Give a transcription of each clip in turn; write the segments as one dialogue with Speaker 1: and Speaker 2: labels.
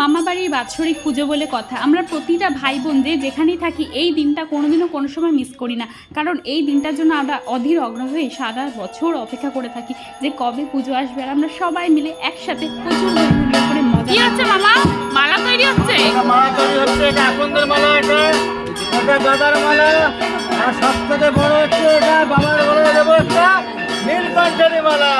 Speaker 1: মামা বাড়ির বাৎসরিক পুজো বলে কথা। আমরা প্রতিটা ভাই বোন যে যেখানেই থাকি এই দিনটা কোনোদিনও কোনো সময় মিস করি না। কারণ এই দিনটার জন্য আমরা অধীর অগ্রহ হয়ে সারা বছর অপেক্ষা করে থাকি যে কবে পুজো আসবে আর আমরা সবাই মিলে একসাথে প্রচুর হইহুল্লোড় করে মজা
Speaker 2: কি হচ্ছে মামা? মালা তৈরি হচ্ছে?
Speaker 3: মালা তৈরি হচ্ছে এটা আকন্দের মালা এটা। এটা গাদার মালা। আর সব থেকে বড় হচ্ছে এটা বাবার দেবো নীলকণ্ঠের মালা।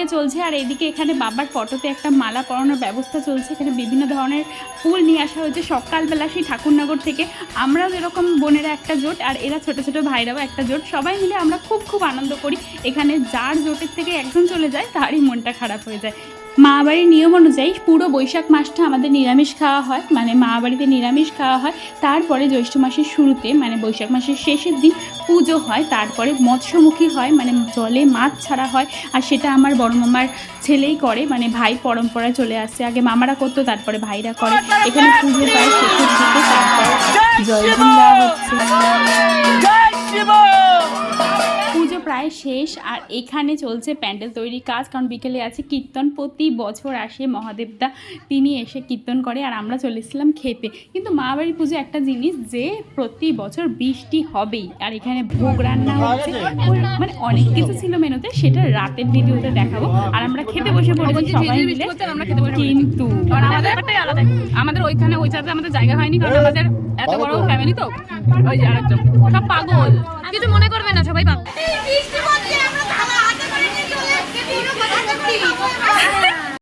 Speaker 1: ওদিকে চলছে আর এইদিকে এখানে বাবার ফটোতে একটা মালা পরানোর ব্যবস্থা চলছে। এখানে বিভিন্ন ধরনের ফুল নিয়ে আসা হয়েছে। সকালবেলা সেই ঠাকুরনগর থেকে আমরাও যেরকম বোনেরা একটা জোট আর এরা ছোট ছোট ভাইরাও একটা জোট। সবাই মিলে আমরা খুব খুব আনন্দ করি। এখানে যার জোটের থেকে একজন চলে যায়, তারই মনটা খারাপ হয়ে যায়। মা বাড়ির নিয়ম অনুযায়ী পুরো বৈশাখ মাসটা আমাদের নিরামিষ খাওয়া হয়। মানে মা বাড়িতে নিরামিষ খাওয়া হয়। তারপরে জ্যৈষ্ঠ মাসের শুরুতে মানে বৈশাখ মাসের শেষের দিন পুজো হয়। তারপরে মৎস্যমুখী হয় মানে জলে মাছ ছাড়া হয়। আর সেটা আমার বড় মামার ছেলেই করে। মানে ভাই পরম্পরায় চলে আসছে। আগে মামারা করতো, তারপরে ভাইরা করে। এখানে পুজো প্রায় শেষের দিকে দেওয়া হচ্ছে। প্রায় শেষ। আর এখানে চলছে প্যান্ডেল তৈরির কাজ কারণ বিকেলে আছে কীর্তন। প্রতি বছর আসে মহাদেবদা তিনি এসে কীর্তন করে আর আমরা চলে এসেছিলাম খেতে। কিন্তু মা বাড়ির পুজো একটা জিনিস যে প্রতি বছর বৃষ্টি হবেই। আর এখানে ভোগ রান্না হচ্ছে। মানে অনেক কিছু ছিল মেনুতে সেটা রাতের ভিডিওতে দেখাবো। আর আমরা খেতে বসে পড়েছি সবাই মিলে। কিন্তু
Speaker 2: আমাদের ওইখানে ওই চাতে আমাদের জায়গা হয়নি কারণ আমাদের এত বড় ফ্যামিলি তো। ওই যে আরেকজন সব পাগল।